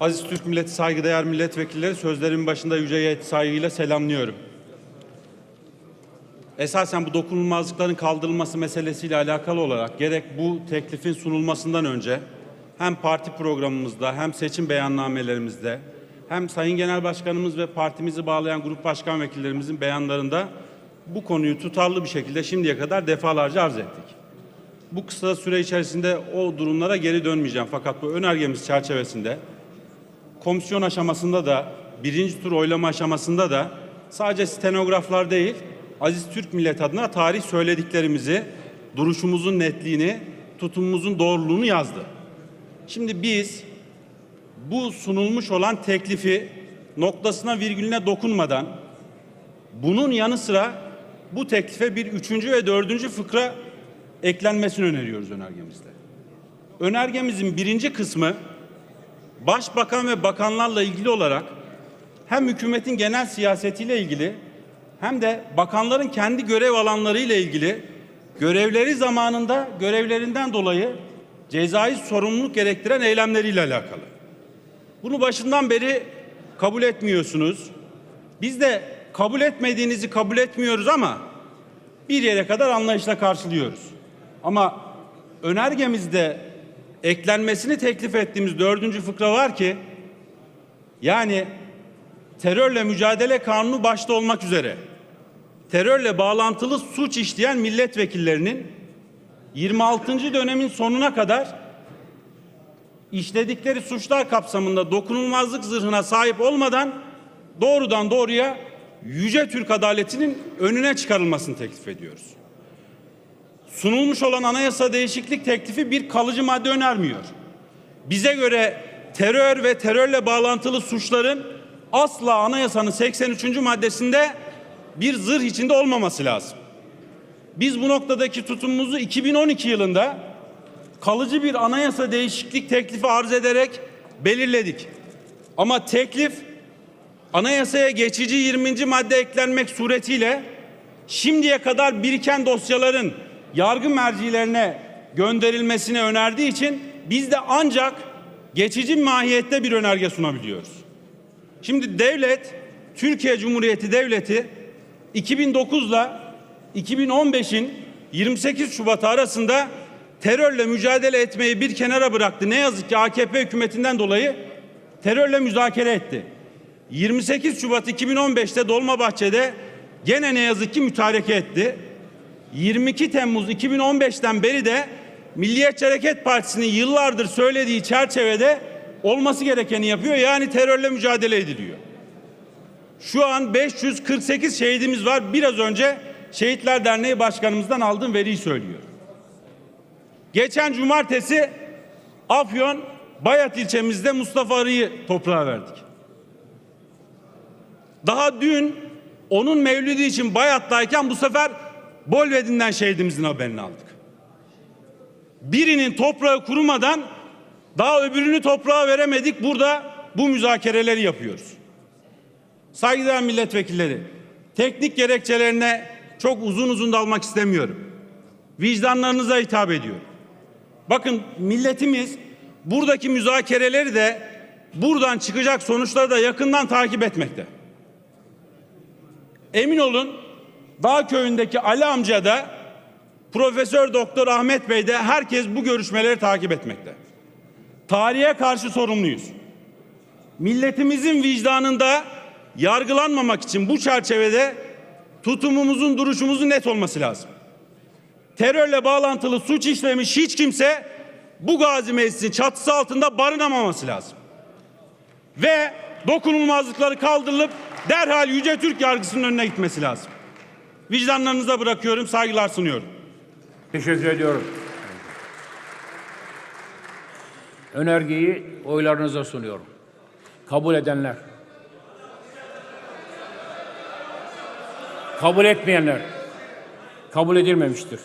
Aziz Türk Milleti saygıdeğer milletvekilleri sözlerimin başında yüce saygıyla selamlıyorum. Esasen bu dokunulmazlıkların kaldırılması meselesiyle alakalı olarak gerek bu teklifin sunulmasından önce hem parti programımızda hem seçim beyannamelerimizde hem Sayın Genel Başkanımız ve partimizi bağlayan grup başkan vekillerimizin beyanlarında bu konuyu tutarlı bir şekilde şimdiye kadar defalarca arz ettik. Bu kısa süre içerisinde o durumlara geri dönmeyeceğim. Fakat bu önergemiz çerçevesinde komisyon aşamasında da birinci tur oylama aşamasında da sadece stenograflar değil Aziz Türk millet adına tarih söylediklerimizi, duruşumuzun netliğini, tutumumuzun doğruluğunu yazdı. Şimdi biz bu sunulmuş olan teklifi noktasına virgülüne dokunmadan bunun yanı sıra bu teklife bir üçüncü ve dördüncü fıkra eklenmesini öneriyoruz önergemizde. Önergemizin birinci kısmı başbakan ve bakanlarla ilgili olarak hem hükümetin genel siyasetiyle ilgili hem de bakanların kendi görev alanları ile ilgili görevleri zamanında görevlerinden dolayı cezai sorumluluk gerektiren eylemleriyle alakalı. Bunu başından beri kabul etmiyorsunuz. Biz de kabul etmediğinizi kabul etmiyoruz ama bir yere kadar anlayışla karşılıyoruz. Ama önergemizde eklenmesini teklif ettiğimiz dördüncü fıkra var ki yani terörle mücadele kanunu başta olmak üzere terörle bağlantılı suç işleyen milletvekillerinin 26. dönemin sonuna kadar işledikleri suçlar kapsamında dokunulmazlık zırhına sahip olmadan doğrudan doğruya yüce Türk adaletinin önüne çıkarılmasını teklif ediyoruz. Sunulmuş olan anayasa değişiklik teklifi bir kalıcı madde önermiyor. Bize göre terör ve terörle bağlantılı suçların asla anayasanın 83. maddesinde bir zırh içinde olmaması lazım. Biz bu noktadaki tutumumuzu 2012 yılında kalıcı bir anayasa değişiklik teklifi arz ederek belirledik. Ama teklif anayasaya geçici 20. madde eklenmek suretiyle şimdiye kadar biriken dosyaların yargı mercilerine gönderilmesini önerdiği için biz de ancak geçici mahiyette bir önerge sunabiliyoruz. Şimdi devlet, Türkiye Cumhuriyeti Devleti 2009 ile 2015'in 28 Şubat arasında terörle mücadele etmeyi bir kenara bıraktı. Ne yazık ki AKP hükümetinden dolayı terörle müzakere etti. 28 Şubat 2015'te Dolmabahçe'de gene ne yazık ki mütareke etti. 22 Temmuz 2015'ten beri de Milliyetçi Hareket Partisi'nin yıllardır söylediği çerçevede olması gerekeni yapıyor. Yani terörle mücadele ediliyor. Şu an 548 şehidimiz var. Biraz önce Şehitler Derneği Başkanımızdan aldığım veriyi söylüyor. Geçen cumartesi Afyon Bayat ilçemizde Mustafa Arı'yı toprağa verdik. Daha dün onun mevlidi için Bayat'tayken bu sefer Bolvedin'den şehidimizin haberini aldık. Birinin toprağı kurumadan daha öbürünü toprağa veremedik. Burada bu müzakereleri yapıyoruz. Saygıdeğer milletvekilleri, teknik gerekçelerine çok uzun uzun dalmak istemiyorum. Vicdanlarınıza hitap ediyorum. Bakın milletimiz buradaki müzakereleri de buradan çıkacak sonuçları da yakından takip etmekte. Emin olun Dağ köyündeki Ali amca da Profesör Doktor Ahmet Bey de herkes bu görüşmeleri takip etmekte. Tarihe karşı sorumluyuz. Milletimizin vicdanında yargılanmamak için bu çerçevede tutumumuzun, duruşumuzun net olması lazım. Terörle bağlantılı suç işlemiş hiç kimse bu gazi meclisin çatısı altında barınamaması lazım. Ve dokunulmazlıkları kaldırılıp derhal Yüce Türk yargısının önüne gitmesi lazım. Vicdanlarınıza bırakıyorum, saygılar sunuyorum. Teşekkür ediyorum. Önergeyi oylarınıza sunuyorum. Kabul edenler. Kabul etmeyenler. Kabul edilmemiştir.